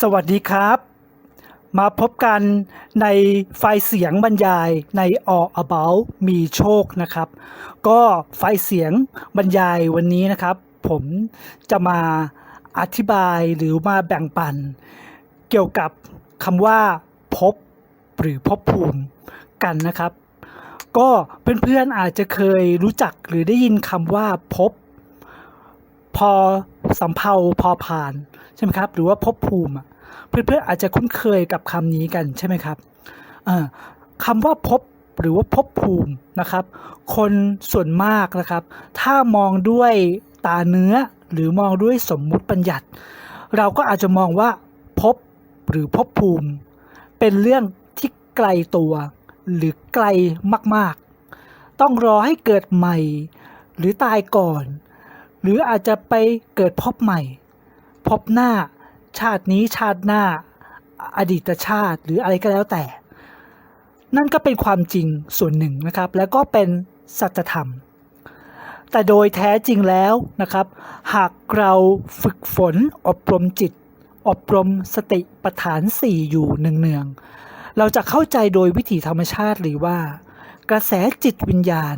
สวัสดีครับ มาพบกันในไฟล์เสียงบรรยายใน All About มีโชคนะครับ ก็ไฟล์เสียงบรรยายวันนี้นะครับ ผมจะมาอธิบายหรือมาแบ่งปัน เกี่ยวกับคำว่าภพหรือภพภูมิกันนะครับ ก็เพื่อนๆอาจจะเคยรู้จักหรือได้ยินคำว่าภพพอ สำเภาพอผ่านใช่ไหมครับ หรือว่าภพภูมิเพื่อนๆอาจจะคุ้นเคยกับคำนี้กันใช่ไหมครับคำว่าภพหรือว่าภพภูมินะครับ คนส่วนมากนะครับ ถ้ามองด้วยตาเนื้อหรือมองด้วยสมมุติบัญญัติ เราก็อาจจะมองว่าภพหรือภพภูมิ เป็นเรื่องที่ไกลตัว หรือไกลมากๆ ต้องรอให้เกิดใหม่ หรือตายก่อน หรืออาจจะไปเกิดพบใหม่ พบหน้า ชาตินี้ชาติหน้า อดีตชาติหรืออะไรก็แล้วแต่ นั่นก็เป็นความจริงส่วนหนึ่งนะครับ แล้วก็เป็นสัจธรรม แต่โดยแท้จริงแล้วนะครับ หากเราฝึกฝนอบรมจิต อบรมสติปัฏฐาน4อยู่เนืองๆเราจะเข้าใจโดยวิถีธรรมชาติหรือว่า กระแสจิตวิญญาณ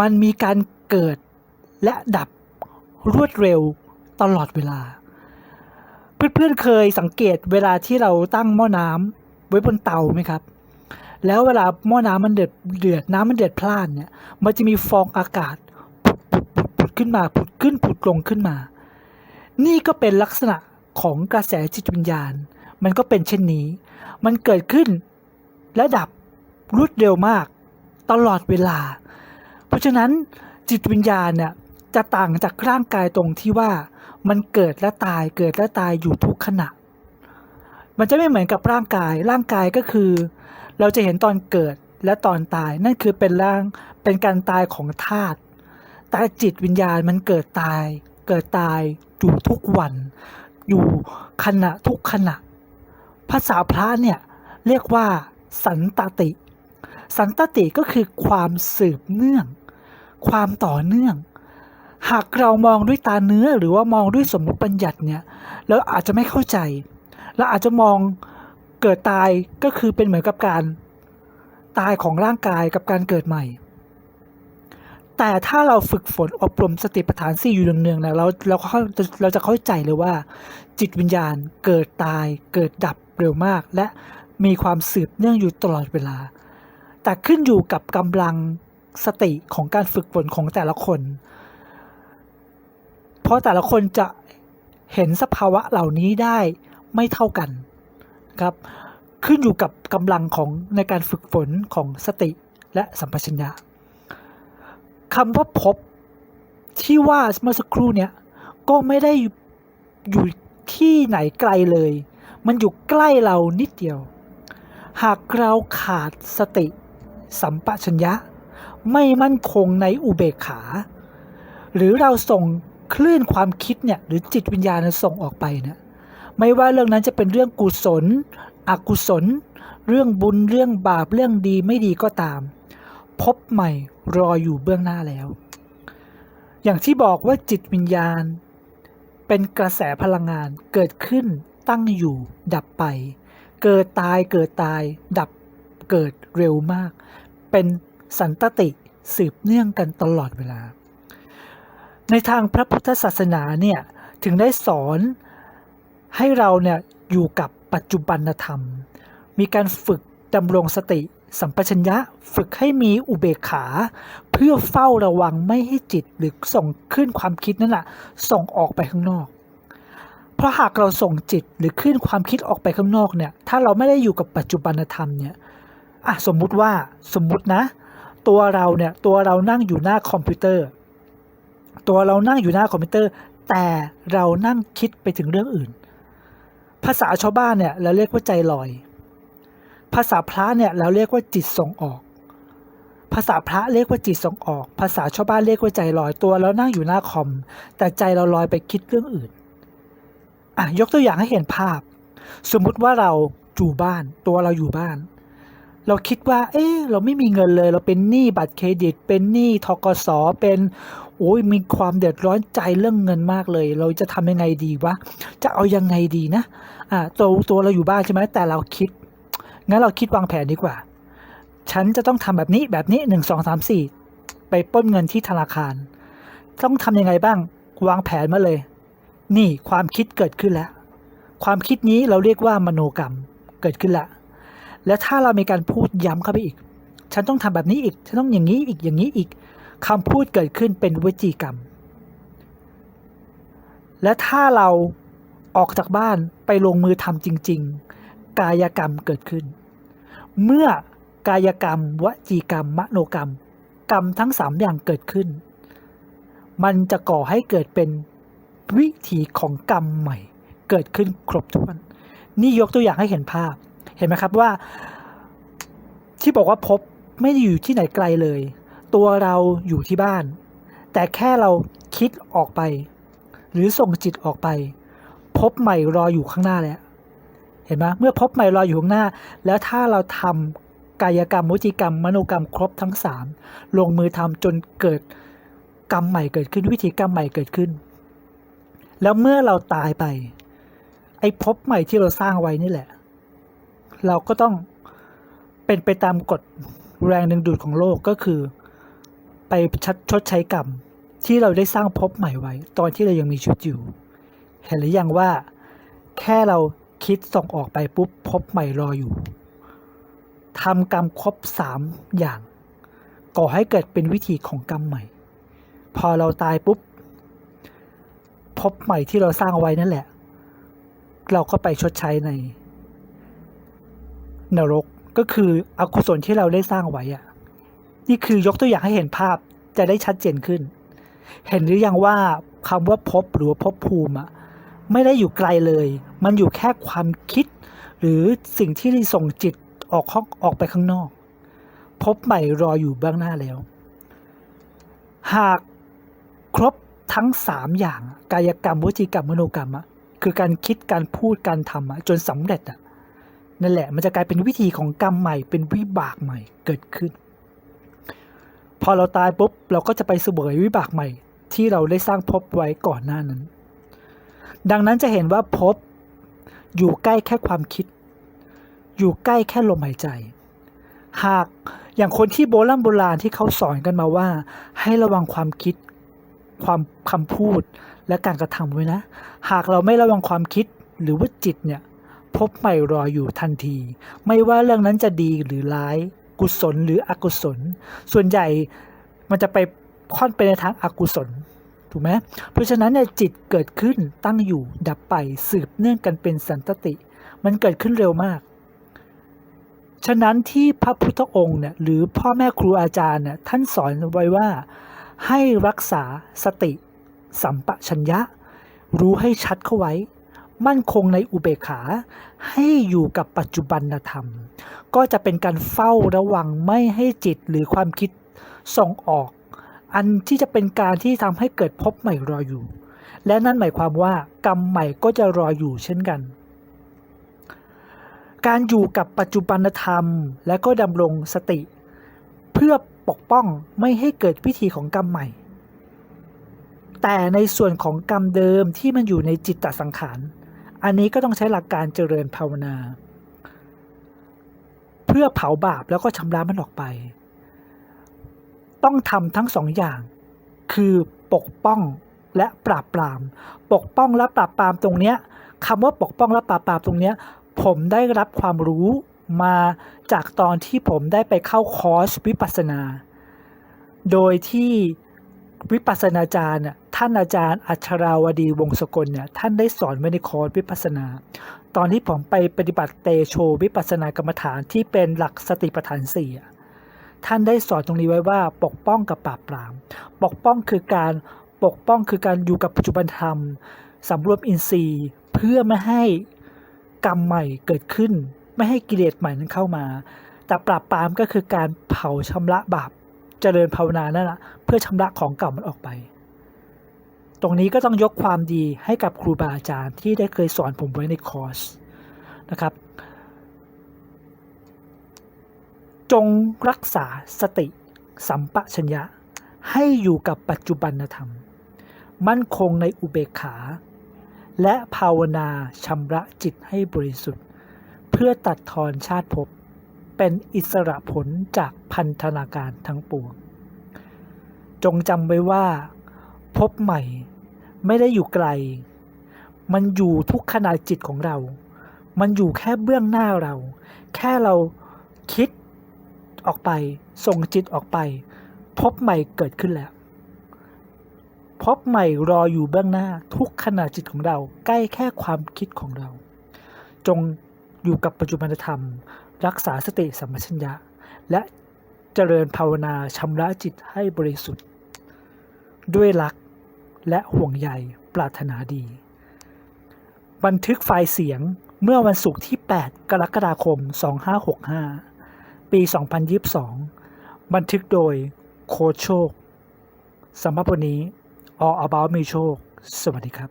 มันมีการเกิดและดับ รวดเร็วตลอดเวลา เพื่อนๆเคยสังเกตเวลาที่เราตั้งหม้อน้ำไว้บนเตาไหมครับ แล้วเวลาหม้อน้ำมันเดือดเดือดน้ำมันเดือดพล่านเนี่ย มันจะมีฟองอากาศผุดขึ้นมาผุดขึ้นผุดลงขึ้นมา นี่ก็เป็นลักษณะของกระแสจิตวิญญาณ มันก็เป็นเช่นนี้ มันเกิดขึ้นและดับรวดเร็วมากตลอดเวลา เพราะฉะนั้นจิตวิญญาณเนี่ย จะต่างจากร่างกายตรงที่ว่ามันเกิดและตายเกิดและตายอยู่ทุกขณะ มันจะไม่เหมือนกับร่างกาย ร่างกายก็คือ เราจะเห็นตอนเกิดและตอนตายนั่นคือเป็นร่างเป็นการตายของธาตุแต่จิตวิญญาณมันเกิดตาย เกิดตายอยู่ทุกวัน อยู่ขณะทุกขณะ ภาษาพระเนี่ยเรียกว่า สันตติ สันตติก็คือความสืบเนื่อง ความต่อเนื่อง หากเรามองด้วยตาเนื้อหรือว่ามองด้วยสมมติบัญญัติเนี่ยเราอาจจะไม่เข้าใจเราอาจจะมองเกิดตายก็คือเป็นเหมือนกับการตายของร่างกายกับการเกิดใหม่ แต่ถ้าเราฝึกฝนอบรมสติปัฏฐานสี่อยู่เนืองๆเนี่ยเราเราเข้าเราจะเข้าใจเลยว่า จิตวิญญาณเกิดตายเกิดดับเร็วมาก และมีความสืบเนื่องอยู่ตลอดเวลา แต่ขึ้นอยู่กับกำลังสติของการฝึกฝนของแต่ละคน เพราะแต่ละคนจะเห็นสภาวะเหล่านี้ได้ไม่เท่ากันครับขึ้นอยู่กับกำลังของในการฝึกฝนของสติและสัมปชัญญะคำว่าพบที่ว่าเมื่อสักครู่เนี่ยก็ไม่ได้อยู่ที่ไหนไกลเลย มันอยู่ใกล้เรานิดเดียว หากเราขาดสติสัมปชัญญะ ไม่มั่นคงในอุเบกขา หรือเราส่ง คลื่นความคิดเนี่ยหรือจิตวิญญาณส่งออกไปเนี่ยไม่ว่าเรื่องนั้นจะเป็นเรื่องกุศล อกุศล เรื่องบุญเรื่องบาปเรื่องดีไม่ดีก็ตาม พบใหม่รออยู่เบื้องหน้าแล้ว อย่างที่บอกว่าจิตวิญญาณ เป็นกระแสพลังงานเกิดขึ้นตั้งอยู่ ดับไป เกิดตายเกิดตาย ดับเกิดเร็วมาก เป็นสันตติสืบเนื่องกันตลอดเวลา ในทางพระพุทธศาสนาเนี่ยถึงได้สอนให้เราเนี่ยอยู่กับปัจจุบันธรรม มีการฝึกดำรงสติ สัมปชัญญะฝึกให้มีอุเบกขา เพื่อเฝ้าระวังไม่ให้จิตหรือส่งขึ้นความคิดนั่นแหละส่งออกไปข้างนอก เพราะหากเราส่งจิตหรือขึ้นความคิดออกไปข้างนอกเนี่ยถ้าเราไม่ได้อยู่กับปัจจุบันธรรมเนี่ยอะสมมุติว่าสมมุตินะ ตัวเราเนี่ยตัวเรานั่งอยู่หน้าคอมพิวเตอร์ ตัวเรานั่งอยู่หน้าคอมพิวเตอร์ แต่เรานั่งคิดไปถึงเรื่องอื่น ภาษาชาวบ้านเนี่ยเราเรียกว่าใจลอย ภาษาพระเนี่ยเราเรียกว่าจิตส่งออก ภาษาพระเรียกว่าจิตส่งออก ภาษาชาวบ้านเรียกว่าใจลอยตัวเรานั่งอยู่หน้าคอม แต่ใจเราลอยไปคิดเรื่องอื่นอะยกตัวอย่างให้เห็นภาพ สมมุติว่าเราอยู่บ้านตัวเราอยู่บ้าน เราคิดว่า เอ๊ะเราไม่มีเงินเลย เราเป็นหนี้บัตรเครดิต เป็นหนี้ทกสเป็น โอ้ยมีความเดือดร้อนใจเรื่องเงินมากเลย เราจะทำยังไงดีวะจะเอายังไงดีนะอ่าตัวตัวเราอยู่บ้านใช่ไหมแต่เราคิดงั้นเราคิดวางแผนดีกว่า ฉันจะต้องทำแบบนี้แบบนี้หนึ่งสองสามสี่ไปป้นเงินที่ธนาคาร ต้องทำยังไงบ้างวางแผนมาเลย นี่ความคิดเกิดขึ้นแล้ว ความคิดนี้เราเรียกว่ามโนกรรมเกิดขึ้นละแล้วถ้าเรามีการพูดย้ำเข้าไปอีก ฉันต้องทำแบบนี้อีก ฉันต้องอย่างนี้อีกอย่างนี้อีก คำพูดเกิดขึ้นเป็นวจีกรรม และถ้าเราออกจากบ้านไปลงมือทำจริง ๆ กายกรรมเกิดขึ้น เมื่อกายกรรม วจีกรรม มโนกรรม กรรมทั้งสามอย่างเกิดขึ้น มันจะก่อให้เกิดเป็นวิถีของกรรมใหม่ เกิดขึ้นครบถ้วน นี่ยกตัวอย่างให้เห็นภาพ เห็นไหมครับว่า ที่บอกว่าพบไม่ได้อยู่ที่ไหนไกลเลย ตัวเราอยู่ที่บ้าน แต่แค่เราคิดออกไป หรือส่งจิตออกไป พบใหม่รออยู่ข้างหน้าแล้วเห็นไหมเมื่อพบใหม่รออยู่ข้างหน้า แล้วถ้าเราทำกายกรรมวจีกรรม มโนกรรมครบทั้งสามลงมือทำจนเกิดกรรมใหม่เกิดขึ้นวิธีกรรมใหม่เกิดขึ้น แล้วเมื่อเราตายไป ไอ้พบใหม่ที่เราสร้างไว้นี่แหละ เราก็ต้องเป็นไปตามกฎแรงดึงดูดของโลกก็คือ ไปชดใช้กรรม ที่เราได้สร้างภพใหม่ไว้ ตอนที่เรายังมีชีวิตอยู่ เห็นหรือยังว่า แค่เราคิดส่งออกไปปุ๊บภพใหม่รออยู่ทำกรรมครบสามอย่าง ก่อให้เกิดเป็นวิธีของกรรมใหม่ พอเราตายปุ๊บภพใหม่ที่เราสร้างไว้นั่นแหละ เราก็ไปชดใช้ในนรกก็คืออกุศลที่เราได้สร้างไว้อะ นี่คือยกตัวอย่างให้เห็นภาพจะได้ชัดเจนขึ้น เห็นหรือยังว่าคำว่าภพหรือว่าภพภูมิอะไม่ได้อยู่ไกลเลย มันอยู่แค่ความคิด หรือสิ่งที่ส่งจิตออกห้องออกไปข้างนอกภพใหม่รออยู่เบื้องหน้าแล้ว หากครบทั้งสามอย่างกายกรรมวจีกรรมมโนกรรมอะคือการคิดการพูดการทำจนสำเร็จอะนั่นแหละมันจะกลายเป็นวิธีของกรรมใหม่เป็นวิบากใหม่เกิดขึ้น พอเราตายปุ๊บเราก็จะไปเสวยวิบากใหม่ ที่เราได้สร้างภพไว้ก่อนหน้านั้น ดังนั้นจะเห็นว่าภพอยู่ใกล้แค่ความคิด อยู่ใกล้แค่ลมหายใจ หากอย่างคนที่โบราณโบราณที่เขาสอนกันมาว่า ให้ระวังความคิด ความคำพูดและการกระทำไว้นะ หากเราไม่ระวังความคิดหรือว่าจิตเนี่ยพบใหม่รออยู่ทันที ไม่ว่าเรื่องนั้นจะดีหรือร้าย กุศลหรืออกุศล ส่วนใหญ่มันจะไปค่อนไปในทางอากุศลถูกไหมเพราะฉะนั้นเนี่ยจิตเกิดขึ้นตั้งอยู่ดับไปสืบเนื่องกันเป็นสันตติ มันเกิดขึ้นเร็วมาก ฉะนั้นที่พระพุทธองค์เนี่ยหรือพ่อแม่ครูอาจารย์เนี่ยท่านสอนไว้ว่าให้รักษาสติ สัมปชัญญะ รู้ให้ชัดเข้าไว้ มั่นคงในอุเบกขา ให้อยู่กับปัจจุบันธรรม ก็จะเป็นการเฝ้าระวังไม่ให้จิตหรือความคิดส่งออก อันที่จะเป็นการที่ทำให้เกิดพบใหม่รออยู่ และนั่นหมายความว่ากรรมใหม่ก็จะรออยู่เช่นกัน การอยู่กับปัจจุบันธรรม และก็ดำรงสติ เพื่อปกป้องไม่ให้เกิดวิธีของกรรมใหม่แต่ในส่วนของกรรมเดิมที่มันอยู่ในจิตตสังขาร อันนี้ก็ต้องใช้หลักการเจริญภาวนา เพื่อเผาบาปแล้วก็ชำระมันออกไป ต้องทำทั้งสองอย่าง คือปกป้องและปราบปราม ปกป้องและปราบปรามตรงเนี้ยคำว่าปกป้องและปราบปรามตรงเนี้ย ผมได้รับความรู้มาจากตอนที่ผมได้ไปเข้าคอร์สวิปัสสนา โดยที่วิปัสสนาจารย์น่ะ ท่านอาจารย์อัชราวดีวงศกลเนี่ยท่านได้สอนไว้ในคอร์สวิปัสนา ตอนที่ผมไปปฏิบัติเตโชวิปัสนากรรมฐานที่เป็นหลักสติปัฏฐานสี่ท่านได้สอนตรงนี้ไว้ว่าปกป้องกับปราบปราม ปกป้องคือการปกป้องคือการอยู่กับปัจจุบันธรรมสำรวมอินทรีย์ เพื่อไม่ให้กรรมใหม่เกิดขึ้น ไม่ให้กิเลสใหม่นั้นเข้ามา แต่ปราบปรามก็คือการเผาชำระบาปเจริญภาวนานั่นแหละเพื่อชำระของเก่ามันออกไป ตรงนี้ก็ต้องยกความดีให้กับครูบาอาจารย์ที่ได้เคยสอนผมไว้ในคอร์สนะครับ จงรักษาสติ สัมปชัญญะ ให้อยู่กับปัจจุบันธรรม มั่นคงในอุเบกขา และภาวนาชำระจิตให้บริสุทธิ์ เพื่อตัดทอนชาติภพเป็นอิสระผลจากพันธนาการทั้งปวง จงจำไว้ว่าพบใหม่ ไม่ได้อยู่ไกล มันอยู่ทุกขณะจิตของเรา มันอยู่แค่เบื้องหน้าเรา แค่เราคิดออกไป ส่งจิตออกไป พบใหม่เกิดขึ้นแล้ว พบใหม่รออยู่เบื้องหน้า ทุกขณะจิตของเรา ใกล้แค่ความคิดของเรา จงอยู่กับปัจจุบันธรรม รักษาสติสัมปชัญญะ และเจริญภาวนาชำระจิตให้บริสุทธิ์ ด้วยรัก และห่วงใยปรารถนาดี บันทึกไฟล์เสียงเมื่อวันศุกร์ที่ 8 กรกฎาคม 2565 ปี 2022 บันทึกโดยโคโชคสำหรับวันนี้ All About มีโชค สวัสดีครับ